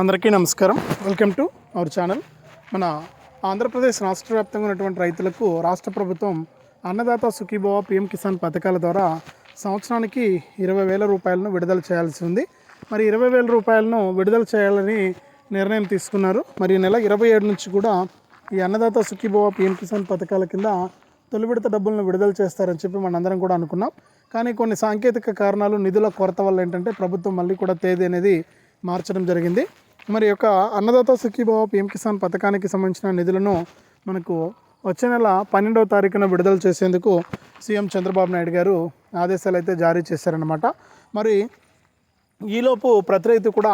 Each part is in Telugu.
అందరికీ నమస్కారం. Welcome to our channel. మన ఆంధ్రప్రదేశ్ రాష్ట్ర వ్యాప్తంగా ఉన్నటువంటి రైతులకు రాష్ట్ర ప్రభుత్వం అన్నదాత సుఖీభవ పిఎం కిసాన్ పథకాల ద్వారా సంవత్సరానికి ఇరవై వేల రూపాయలను విడుదల చేయాల్సి ఉంది. మరి ఇరవై వేల రూపాయలను విడుదల చేయాలని నిర్ణయం తీసుకున్నారు. మరి నెల ఇరవై ఏడు నుంచి కూడా ఈ అన్నదాత సుఖీభవ పిఎం కిసాన్ పథకాల కింద తొలి విడత డబ్బులను విడుదల చేస్తారని చెప్పి మనందరం కూడా అనుకున్నాం. కానీ కొన్ని సాంకేతిక కారణాలు నిధుల కొరత వల్ల ఏంటంటే ప్రభుత్వం మళ్ళీ కూడా తేదీ అనేది మార్చడం జరిగింది. మరి యొక్క అన్నదాత సుఖీభావ పిఎం కిసాన్ పథకానికి సంబంధించిన నిధులను మనకు వచ్చే నెల పన్నెండవ తారీఖున విడుదల చేసేందుకు సీఎం చంద్రబాబు నాయుడు గారు ఆదేశాలు అయితే జారీ చేశారనమాట మరి ఈలోపు ప్రతి రైతు కూడా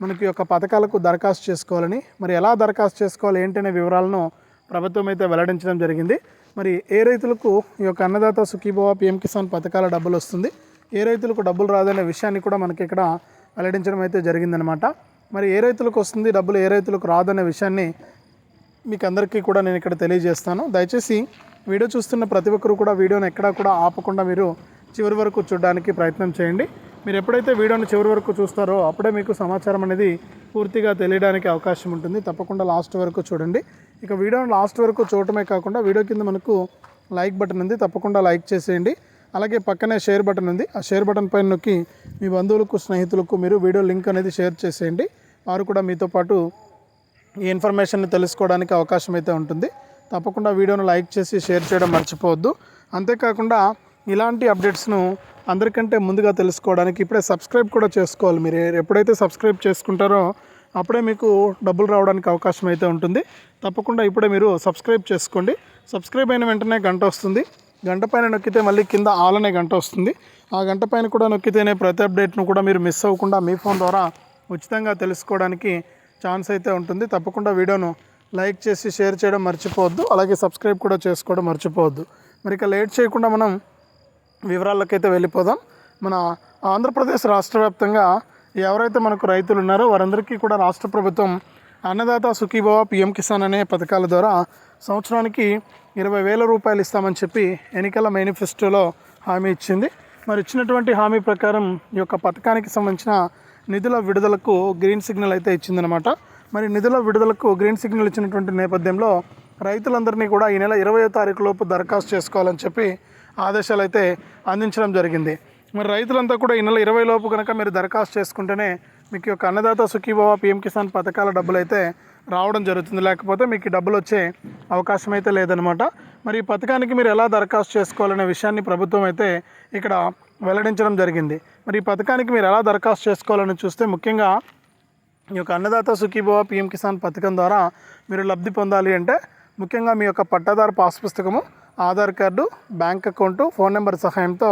మనకి యొక్క పథకాలకు దరఖాస్తు చేసుకోవాలని మరి ఎలా దరఖాస్తు చేసుకోవాలి ఏంటనే వివరాలను ప్రభుత్వం అయితే వెల్లడించడం జరిగింది. మరి ఏ రైతులకు ఈ యొక్క అన్నదాత సుఖీభవ పిఎం కిసాన్ పథకాల డబ్బులు వస్తుంది ఏ రైతులకు డబ్బులు రాదనే విషయాన్ని కూడా మనకి ఇక్కడ వెల్లడించడం అయితే జరిగిందనమాట మరి ఏ రైతులకు వస్తుంది డబ్బులు ఏ రైతులకు రాదనే విషయాన్ని మీకు అందరికీ కూడా నేను ఇక్కడ తెలియజేస్తాను. దయచేసి వీడియో చూస్తున్న ప్రతి ఒక్కరు కూడా వీడియోని ఎక్కడా కూడా ఆపకుండా మీరు చివరి వరకు చూడడానికి ప్రయత్నం చేయండి. మీరు ఎప్పుడైతే వీడియోని చివరి వరకు చూస్తారో అప్పుడే మీకు సమాచారం అనేది పూర్తిగా తెలియడానికి అవకాశం ఉంటుంది. తప్పకుండా లాస్ట్ వరకు చూడండి. ఇక వీడియోని లాస్ట్ వరకు చూడటమే కాకుండా వీడియో కింద మనకు లైక్ బటన్ ఉంది. తప్పకుండా లైక్ చేసేయండి. అలాగే పక్కనే షేర్ బటన్ ఉంది. ఆ షేర్ బటన్ పైన నొక్కి మీ బంధువులకు స్నేహితులకు మీరు వీడియో లింక్ అనేది షేర్ చేసేయండి. వారు కూడా మీతో పాటు ఈ ఇన్ఫర్మేషన్ తెలుసుకోవడానికి అవకాశం అయితే ఉంటుంది. తప్పకుండా వీడియోను లైక్ చేసి షేర్ చేయడం మర్చిపోవద్దు. అంతేకాకుండా ఇలాంటి అప్డేట్స్ను అందరికంటే ముందుగా తెలుసుకోవడానికి ఇప్పుడే సబ్స్క్రైబ్ కూడా చేసుకోవాలి. మీరు ఎప్పుడైతే సబ్స్క్రైబ్ చేసుకుంటారో అప్పుడే మీకు డబ్బులు రావడానికి అవకాశం అయితే ఉంటుంది. తప్పకుండా ఇప్పుడే మీరు సబ్స్క్రైబ్ చేసుకోండి. సబ్స్క్రైబ్ అయిన వెంటనే గంట వస్తుంది. గంట పైన నొక్కితే మళ్ళీ కింద ఆల్ అనే గంట వస్తుంది. ఆ గంట పైన కూడా నొక్కితేనే ప్రతి అప్డేట్ను కూడా మీరు మిస్ అవ్వకుండా మీ ఫోన్ ద్వారా ఉచితంగా తెలుసుకోవడానికి ఛాన్స్ అయితే ఉంటుంది. తప్పకుండా వీడియోను లైక్ చేసి షేర్ చేయడం మర్చిపోవద్దు. అలాగే సబ్స్క్రైబ్ కూడా చేసుకోవడం మర్చిపోవద్దు. మరి ఇక లేట్ చేయకుండా మనం వివరాలకైతే వెళ్ళిపోదాం. మన ఆంధ్రప్రదేశ్ రాష్ట్ర వ్యాప్తంగా ఎవరైతే మనకు రైతులు ఉన్నారో వారందరికీ కూడా రాష్ట్ర ప్రభుత్వం అన్నదాత సుఖీభవ పిఎం కిసాన్ అనే పథకాల ద్వారా సంవత్సరానికి ఇరవై వేల రూపాయలు ఇస్తామని చెప్పి ఎన్నికల మేనిఫెస్టోలో హామీ ఇచ్చింది. మరి ఇచ్చినటువంటి హామీ ప్రకారం ఈ యొక్క పథకానికి సంబంధించిన నిధుల విడుదలకు గ్రీన్ సిగ్నల్ అయితే ఇచ్చిందనమాట మరి నిధుల విడుదలకు గ్రీన్ సిగ్నల్ ఇచ్చినటువంటి నేపథ్యంలో రైతులందరినీ కూడా ఈ నెల ఇరవై తారీఖు లోపు దరఖాస్తు చేసుకోవాలని చెప్పి ఆదేశాలు అయితే అందించడం జరిగింది. మరి రైతులంతా కూడా ఈ నెల ఇరవై లోపు కనుక మీరు దరఖాస్తు చేసుకుంటేనే మీకు యొక్క అన్నదాత సుఖీభవ పిఎం కిసాన్ పథకాల డబ్బులు అయితే రావడం జరుగుతుంది. లేకపోతే మీకు డబ్బులు వచ్చే అవకాశం అయితే లేదనమాట మరి ఈ పథకానికి మీరు ఎలా దరఖాస్తు చేసుకోవాలనే విషయాన్ని ప్రభుత్వం అయితే ఇక్కడ వెల్లడించడం జరిగింది. మరి ఈ పథకానికి మీరు ఎలా దరఖాస్తు చేసుకోవాలని చూస్తే ముఖ్యంగా ఈ యొక్క అన్నదాత సుఖీభవ పిఎం కిసాన్ పథకం ద్వారా మీరు లబ్ధి పొందాలి అంటే ముఖ్యంగా మీ యొక్క పట్టాదారు పాస్ పుస్తకము Aadhaar card bank account phone number సహాయంతో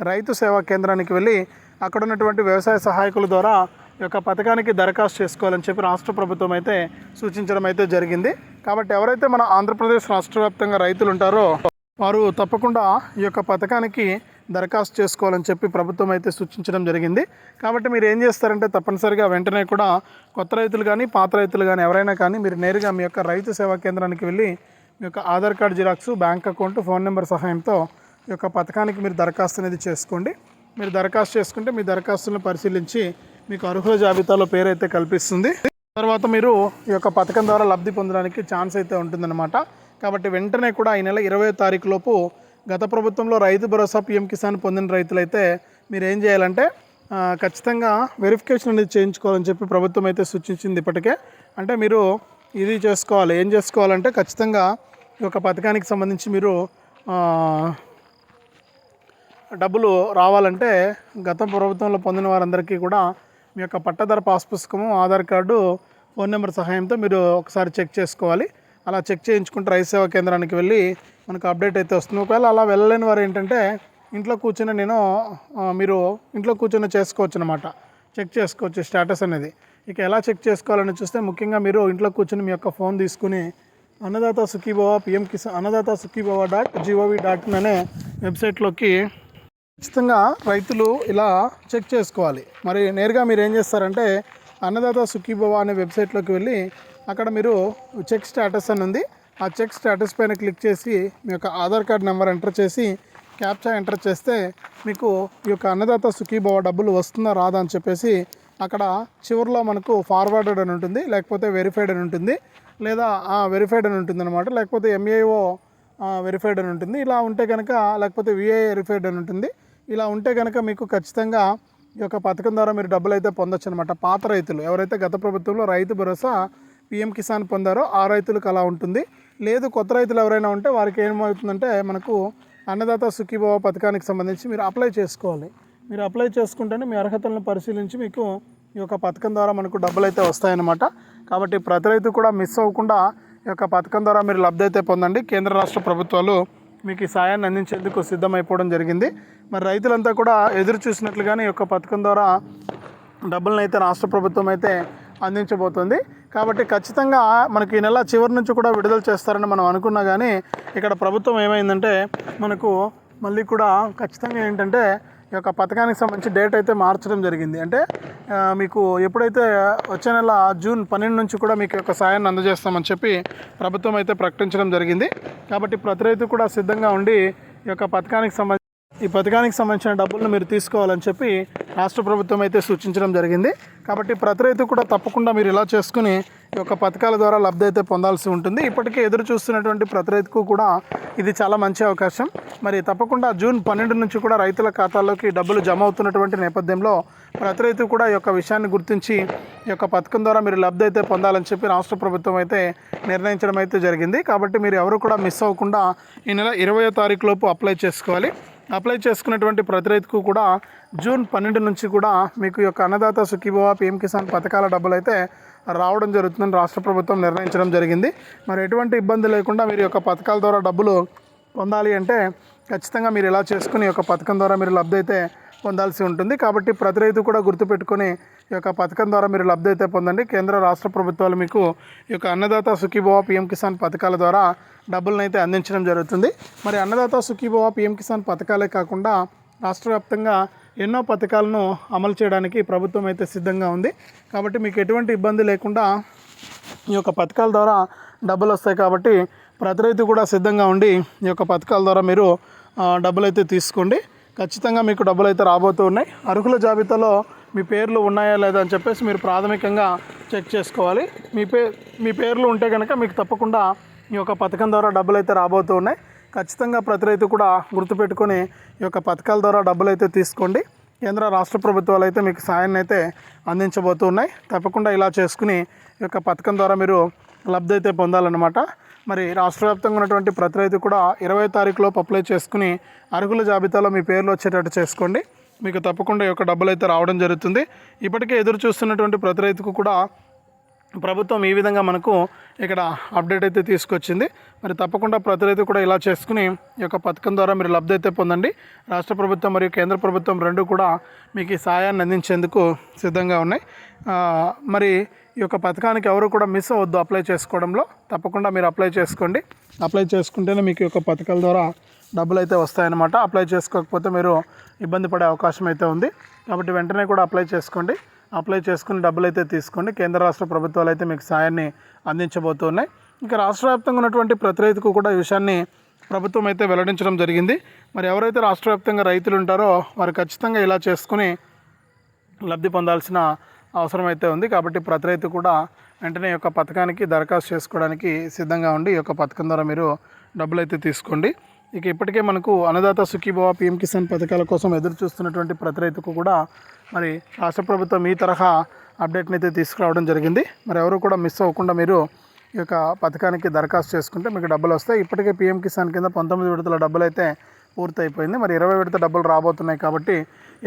రైతు సేవా కేంద్రానికి వెళ్ళి అక్కడ ఉన్నటువంటి వ్యవసాయ సహాయకుల ద్వారా ఈ యొక్క పథకానికి దరఖాస్తు చేసుకోవాలని చెప్పి రాష్ట్ర ప్రభుత్వం అయితే సూచించడం అయితే జరిగింది. కాబట్టి ఎవరైతే మన ఆంధ్రప్రదేశ్ రాష్ట్ర వ్యాప్తంగా రైతులు ఉంటారో వారు తప్పకుండా ఈ యొక్క పథకానికి దరఖాస్తు చేసుకోవాలని చెప్పి ప్రభుత్వం అయితే సూచించడం జరిగింది. కాబట్టి మీరు ఏం చేస్తారంటే తప్పనిసరిగా వెంటనే కూడా కొత్త రైతులు కానీ పాత రైతులు కానీ ఎవరైనా కానీ మీరు నేరుగా మీ యొక్క రైతు సేవా కేంద్రానికి వెళ్ళి మీ యొక్క Aadhaar card xerox bank account phone number సహాయంతో ఈ యొక్క పథకానికి మీరు దరఖాస్తు అనేది చేసుకోండి. మీరు దరఖాస్తు చేసుకుంటే మీ దరఖాస్తులను పరిశీలించి మీకు అర్హుల జాబితాలో పేరైతే కల్పిస్తుంది. తర్వాత మీరు ఈ యొక్క పథకం ద్వారా లబ్ధి పొందడానికి ఛాన్స్ అయితే ఉంటుందన్నమాట. కాబట్టి వెంటనే కూడా ఈ నెల ఇరవై తారీఖు లోపు గత ప్రభుత్వంలో రైతు భరోసా పిఎం కిసాన్ పొందిన రైతులైతే మీరు ఏం చేయాలంటే ఖచ్చితంగా వెరిఫికేషన్ అనేది చేయించుకోవాలని చెప్పి ప్రభుత్వం అయితే సూచించింది ఇప్పటికే. అంటే మీరు ఇది చేసుకోవాలి ఏం చేసుకోవాలంటే ఖచ్చితంగా ఈ యొక్క పథకానికి సంబంధించి మీరు డబ్బులు రావాలంటే గత ప్రభుత్వంలో పొందిన వారందరికీ కూడా మీ యొక్క పట్టదార పాస్ పుస్తకము ఆధార్ కార్డు ఫోన్ నెంబర్ సహాయంతో మీరు ఒకసారి చెక్ చేసుకోవాలి. అలా చెక్ చేయించుకుంటే రైతు సేవా కేంద్రానికి వెళ్ళి మనకు అప్డేట్ అయితే వస్తుంది. ఒకవేళ అలా వెళ్ళలేని వారు ఏంటంటే ఇంట్లో కూర్చొని నేను మీరు ఇంట్లో కూర్చొని చేసుకోవచ్చు అనమాట చెక్ చేసుకోవచ్చు స్టేటస్ అనేది. ఇక ఎలా చెక్ చేసుకోవాలని చూస్తే ముఖ్యంగా మీరు ఇంట్లో కూర్చొని మీ యొక్క ఫోన్ తీసుకుని Annadata Sukhibhava PM Kisan Annadata Sukhibhava dot gov dot in అనే వెబ్సైట్లోకి ఖచ్చితంగా రైతులు ఇలా చెక్ చేసుకోవాలి. మరి నేరుగా మీరు ఏం చేస్తారంటే అన్నదాత సుఖీభవ అనే వెబ్సైట్లోకి వెళ్ళి అక్కడ మీరు చెక్ స్టేటస్ అని ఉంది. ఆ చెక్ స్టేటస్ పైన క్లిక్ చేసి మీ యొక్క ఆధార్ కార్డ్ నెంబర్ ఎంటర్ చేసి క్యాప్చా ఎంటర్ చేస్తే మీకు ఈ యొక్క అన్నదాత సుఖీభవ డబ్బులు వస్తుందా రాదా అని చెప్పేసి అక్కడ చివరిలో మనకు ఫార్వర్డెడ్ అని ఉంటుంది. లేకపోతే వెరిఫైడ్ అని ఉంటుంది. లేదా వెరిఫైడ్ అని ఉంటుంది అనమాట లేకపోతే ఎంఏఓ వెరిఫైడ్ అని ఉంటుంది. ఇలా ఉంటే కనుక లేకపోతే విఐ వెరిఫైడ్ అని ఉంటుంది. ఇలా ఉంటే కనుక మీకు ఖచ్చితంగా ఈ యొక్క పథకం ద్వారా మీరు డబ్బులు అయితే పొందొచ్చు అనమాట పాత రైతులు ఎవరైతే గత ప్రభుత్వంలో రైతు భరోసా పిఎం కిసాన్ పొందారో ఆ రైతులకు అలా ఉంటుంది. లేదు కొత్త రైతులు ఎవరైనా ఉంటే వారికి ఏమవుతుందంటే మనకు అన్నదాత సుఖీభావ పథకానికి సంబంధించి మీరు అప్లై చేసుకోవాలి. మీరు అప్లై చేసుకుంటేనే మీ అర్హతలను పరిశీలించి మీకు ఈ యొక్క పథకం ద్వారా మనకు డబ్బులు అయితే వస్తాయన్నమాట. కాబట్టి ప్రతి రైతు కూడా మిస్ అవ్వకుండా ఈ యొక్క పథకం ద్వారా మీరు లబ్ధి అయితే పొందండి. కేంద్ర రాష్ట్ర ప్రభుత్వాలు మీకు ఈ సాయాన్ని అందించేందుకు సిద్ధమైపోవడం జరిగింది. మరి రైతులంతా కూడా ఎదురు చూసినట్లుగానే ఈ యొక్క పథకం ద్వారా డబ్బులను అయితే రాష్ట్ర ప్రభుత్వం అయితే అందించబోతుంది. కాబట్టి ఖచ్చితంగా మనకి ఈ నెల చివరి నుంచి కూడా విడుదల చేస్తారని మనం అనుకున్నా కానీ ఇక్కడ ప్రభుత్వం ఏమైందంటే మనకు మళ్ళీ కూడా ఖచ్చితంగా ఏంటంటే ఈ యొక్క పథకానికి సంబంధించి డేట్ అయితే మార్చడం జరిగింది. అంటే మీకు ఎప్పుడైతే వచ్చే నెల జూన్ పన్నెండు నుంచి కూడా మీకు యొక్క సాయాన్ని అందజేస్తామని చెప్పి ప్రభుత్వం అయితే ప్రకటించడం జరిగింది. కాబట్టి ప్రతి రైతు కూడా సిద్ధంగా ఉండి ఈ యొక్క పథకానికి సంబంధించి ఈ పథకానికి సంబంధించిన డబ్బులను మీరు తీసుకోవాలని చెప్పి రాష్ట్ర ప్రభుత్వం అయితే సూచించడం జరిగింది. కాబట్టి ప్రతి రైతు కూడా తప్పకుండా మీరు ఇలా చేసుకుని ఈ యొక్క పథకాల ద్వారా లబ్ధి అయితే పొందాల్సి ఉంటుంది. ఇప్పటికే ఎదురు చూస్తున్నటువంటి ప్రతి రైతుకు కూడా ఇది చాలా మంచి అవకాశం. మరి తప్పకుండా జూన్ పన్నెండు నుంచి కూడా రైతుల ఖాతాల్లోకి డబ్బులు జమ అవుతున్నటువంటి నేపథ్యంలో ప్రతి రైతు కూడా ఈ యొక్క విషయాన్ని గుర్తించి ఈ యొక్క పథకం ద్వారా మీరు లబ్ధి అయితే పొందాలని చెప్పి రాష్ట్ర ప్రభుత్వం అయితే నిర్ణయించడం అయితే జరిగింది. కాబట్టి మీరు ఎవరు కూడా మిస్ అవ్వకుండా ఈ నెల ఇరవయో తారీఖు లోపు అప్లై చేసుకోవాలి. అప్లై చేసుకున్నటువంటి ప్రతి రైతుకు కూడా జూన్ పన్నెండు నుంచి కూడా మీకు యొక్క అన్నదాత సుఖీభవ పిఎం కిసాన్ పథకాల డబ్బులు అయితే రావడం జరుగుతుందని రాష్ట్ర ప్రభుత్వం నిర్ణయించడం జరిగింది. మరి ఎటువంటి ఇబ్బంది లేకుండా మీరు యొక్క పథకాల ద్వారా డబ్బులు పొందాలి అంటే ఖచ్చితంగా మీరు ఇలా చేసుకుని యొక్క పథకం ద్వారా మీరు లబ్ధి అయితే పొందాల్సి ఉంటుంది. కాబట్టి ప్రతి రైతు కూడా గుర్తుపెట్టుకొని ఈ యొక్క పథకం ద్వారా మీరు లబ్ధి అయితే పొందండి. కేంద్ర రాష్ట్ర ప్రభుత్వాలు మీకు ఈ యొక్క అన్నదాత సుఖీభవ పిఎం కిసాన్ పథకాల ద్వారా డబ్బులను అయితే అందించడం జరుగుతుంది. మరి అన్నదాత సుఖీభవ పిఎం కిసాన్ పథకాలే కాకుండా రాష్ట్ర వ్యాప్తంగా ఎన్నో పథకాలను అమలు చేయడానికి ప్రభుత్వం అయితే సిద్ధంగా ఉంది. కాబట్టి మీకు ఎటువంటి ఇబ్బంది లేకుండా ఈ యొక్క పథకాల ద్వారా డబ్బులు వస్తాయి. కాబట్టి ప్రతి రైతు కూడా సిద్ధంగా ఉండి ఈ యొక్క పథకాల ద్వారా మీరు డబ్బులు అయితే తీసుకోండి. ఖచ్చితంగా మీకు డబ్బులు అయితే రాబోతూ ఉన్నాయి. అర్హుల జాబితాలో మీ పేర్లు ఉన్నాయా లేదా అని చెప్పేసి మీరు ప్రాథమికంగా చెక్ చేసుకోవాలి. మీ పే మీ పేర్లు ఉంటే కనుక మీకు తప్పకుండా ఈ యొక్క పథకం ద్వారా డబ్బులు అయితే రాబోతూ ఉన్నాయి. ఖచ్చితంగా ప్రతి రైతు కూడా గుర్తుపెట్టుకొని ఈ యొక్క పథకాల ద్వారా డబ్బులు అయితే తీసుకోండి. కేంద్ర రాష్ట్ర ప్రభుత్వాలు అయితే మీకు సాయాన్ని అయితే అందించబోతూ ఉన్నాయి. తప్పకుండా ఇలా చేసుకుని ఈ యొక్క పథకం ద్వారా మీరు లబ్ధి అయితే పొందాలన్నమాట. మరి రాష్ట్ర వ్యాప్తంగా ఉన్నటువంటి ప్రతి రైతు కూడా ఇరవై తారీఖులోపు అప్లై చేసుకుని అర్హుల జాబితాలో మీ పేర్లు వచ్చేటట్టు చేసుకోండి. మీకు తప్పకుండా ఈ యొక్క డబ్బులు అయితే రావడం జరుగుతుంది. ఇప్పటికే ఎదురు చూస్తున్నటువంటి ప్రతి రైతుకు కూడా ప్రభుత్వం ఈ విధంగా మనకు ఇక్కడ అప్డేట్ అయితే తీసుకొచ్చింది. మరి తప్పకుండా ప్రతి రైతు కూడా ఇలా చేసుకుని ఈ యొక్క పథకం ద్వారా మీరు లబ్ధి అయితే పొందండి. రాష్ట్ర ప్రభుత్వం మరియు కేంద్ర ప్రభుత్వం రెండు కూడా మీకు ఈ సాయాన్ని అందించేందుకు సిద్ధంగా ఉన్నాయి. మరి ఈ యొక్క పథకానికి ఎవరు కూడా మిస్ అవ్వద్దు అప్లై చేసుకోవడంలో. తప్పకుండా మీరు అప్లై చేసుకోండి. అప్లై చేసుకుంటేనే మీకు ఈ యొక్క పథకాల ద్వారా డబ్బులు అయితే వస్తాయన్నమాట. అప్లై చేసుకోకపోతే మీరు ఇబ్బంది పడే అవకాశం అయితే ఉంది. కాబట్టి వెంటనే కూడా అప్లై చేసుకోండి. అప్లై చేసుకుని డబ్బులు అయితే తీసుకోండి. కేంద్ర రాష్ట్ర ప్రభుత్వాలు అయితే మీకు సాయాన్ని అందించబోతున్నాయి. ఇంకా రాష్ట్ర వ్యాప్తంగా ఉన్నటువంటి ప్రతి రైతుకు కూడా ఈ విషయాన్ని ప్రభుత్వం అయితే వెల్లడించడం జరిగింది. మరి ఎవరైతే రాష్ట్ర వ్యాప్తంగా రైతులు ఉంటారో వారు ఖచ్చితంగా ఇలా చేసుకుని లబ్ధి పొందాల్సిన అవసరం అయితే ఉంది. కాబట్టి ప్రతి రైతు కూడా వెంటనే ఈ యొక్క పథకానికి దరఖాస్తు చేసుకోవడానికి సిద్ధంగా ఉండి ఈ యొక్క పథకం ద్వారా మీరు డబ్బులు అయితే తీసుకోండి. ఇక ఇప్పటికే మనకు అన్నదాత సుఖీభవ పిఎం కిసాన్ పథకాల కోసం ఎదురు చూస్తున్నటువంటి ప్రతి రైతుకు కూడా మరి రాష్ట్ర ప్రభుత్వం ఈ తరహా అప్డేట్ని అయితే తీసుకురావడం జరిగింది. మరి ఎవరు కూడా మిస్ అవ్వకుండా మీరు ఈ యొక్క పథకానికి దరఖాస్తు చేసుకుంటే మీకు డబ్బులు వస్తాయి. ఇప్పటికే పిఎం కిసాన్ కింద పంతొమ్మిది విడతల డబ్బులు అయితే పూర్తయిపోయింది. మరి ఇరవై విడత డబ్బులు రాబోతున్నాయి కాబట్టి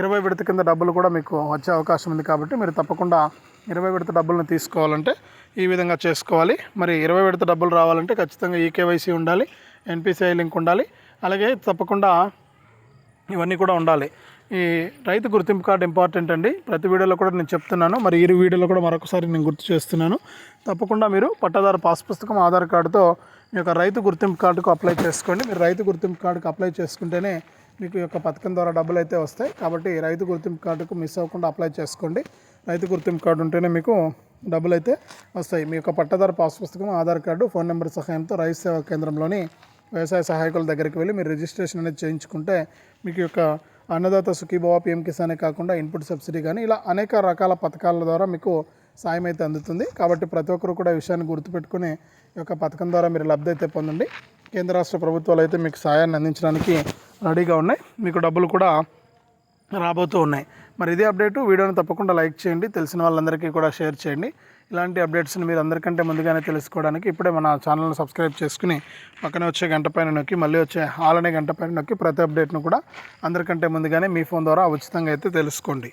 ఇరవై విడత కింద డబ్బులు కూడా మీకు వచ్చే అవకాశం ఉంది కాబట్టి మీరు తప్పకుండా ఇరవై విడత డబ్బులను తీసుకోవాలంటే ఈ విధంగా చేసుకోవాలి. మరి ఇరవై విడత డబ్బులు రావాలంటే ఖచ్చితంగా ఈకేవైసీ ఉండాలి. ఎన్పిసిఐ లింక్ ఉండాలి. అలాగే తప్పకుండా ఇవన్నీ కూడా ఉండాలి. ఈ రైతు గుర్తింపు కార్డు ఇంపార్టెంట్ అండి. ప్రతి వీడియోలో కూడా నేను చెప్తున్నాను. మరి ఈ వీడియోలో కూడా మరొకసారి నేను గుర్తు చేస్తున్నాను. తప్పకుండా మీరు పట్టాదారు పాస్ పుస్తకం ఆధార్ కార్డుతో మీ యొక్క రైతు గుర్తింపు కార్డుకు అప్లై చేసుకోండి. మీరు రైతు గుర్తింపు కార్డుకు అప్లై చేసుకుంటేనే మీకు యొక్క పథకం ద్వారా డబ్బులు అయితే వస్తాయి. కాబట్టి రైతు గుర్తింపు కార్డుకు మిస్ అవ్వకుండా అప్లై చేసుకోండి. రైతు గుర్తింపు కార్డు ఉంటేనే మీకు డబ్బులు అయితే వస్తాయి. మీ యొక్క పట్టాదారు పాస్ పుస్తకం ఆధార్ కార్డు ఫోన్ నెంబర్ సహాయంతో రైతు సేవా కేంద్రంలోని వ్యవసాయ సహాయకుల దగ్గరికి వెళ్ళి మీరు రిజిస్ట్రేషన్ అనేది చేయించుకుంటే మీకు యొక్క అన్నదాత సుఖీభవ పిఎం కిసానే కాకుండా ఇన్పుట్ సబ్సిడీ కానీ ఇలా అనేక రకాల పథకాల ద్వారా మీకు సాయం అయితే అందుతుంది. కాబట్టి ప్రతి ఒక్కరు కూడా ఈ విషయాన్ని గుర్తుపెట్టుకుని ఈ యొక్క పథకం ద్వారా మీరు లబ్ధి అయితే పొందండి. కేంద్ర రాష్ట్ర ప్రభుత్వాలు అయితే మీకు సాయాన్ని అందించడానికి రెడీగా ఉన్నాయి. మీకు డబ్బులు కూడా రాబోతూ ఉన్నాయి. మరి ఇదే అప్డేటు వీడియోని తప్పకుండా లైక్ చేయండి. తెలిసిన వాళ్ళందరికీ కూడా షేర్ చేయండి. ఇలాంటి అప్డేట్స్ని మీరు అందరికంటే ముందుగానే తెలుసుకోవడానికి ఇప్పుడే మన ఛానల్ని సబ్స్క్రైబ్ చేసుకుని పక్కనే వచ్చే గంట పైన నొక్కి మళ్ళీ వచ్చే హాల్ అనే గంట పైన నొక్కి ప్రతి అప్డేట్ను కూడా అందరికంటే ముందుగానే మీ ఫోన్ ద్వారా ఉచితంగా అయితే తెలుసుకోండి.